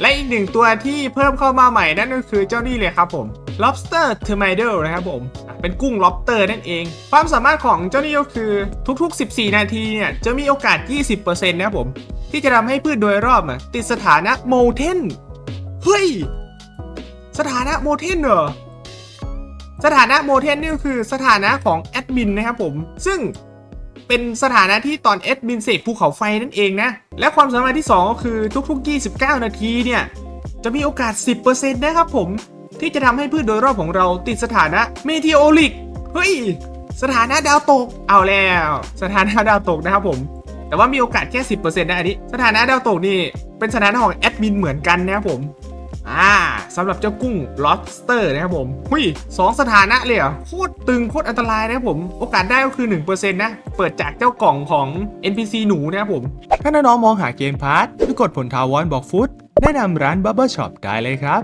และอีกหนึ่งตัวที่เพิ่มเข้ามาใหม่นั่นก็คือเจ้านี่เลยครับผม lobster t e r m i d o นะครับผมเป็นกุ้ง lobster นั่นเอง ความสามารถของเจ้านี่ก็คือทุกๆ 14 นาทีเนี่ยจะมีโอกาส 20%นะครับผม ที่จะทำให้พืชโดยรอบติดสถานะโมเทนเฮ้ย สถานะโมเทนเหรอสถานะโมเทนนี่ก็คือสถานะของแอดมินนะครับผม ซึ่ง เป็นสถานะที่ตอนแอดมินเสกภูเขาไฟนั่นเองนะ และความสามารถที่ 2 ก็คือทุกๆ 29 นาทีเนี่ย จะมีโอกาส 10%นะครับผม ที่จะทำให้พืชโดยรอบของเราติดสถานะเมทีโอลิกเฮ้ย สถานะดาวตกเอาแล้ว สถานะดาวตกนะครับผม แต่ว่ามีโอกาสแค่ 10%นะอันนี้ สถานะดาวตกนี่เป็นสถานะของแอดมินเหมือนกันนะครับผม อ่า สำหรับเจ้ากุ้ง lobster นะครับผมหุยสองสถานะเลยเหรอโคตรตึงโคตรอันตรายนะครับผม โอกาสได้ก็คือ 1%นะ เปิดจากเจ้ากล่องของ NPC หนูนะครับผม ถ้าน้องๆมองหาเกมพาร์ทหรือกดผลทาวอนบอกฟุตแนะนำร้าน Bubble Shop ได้เลยครับ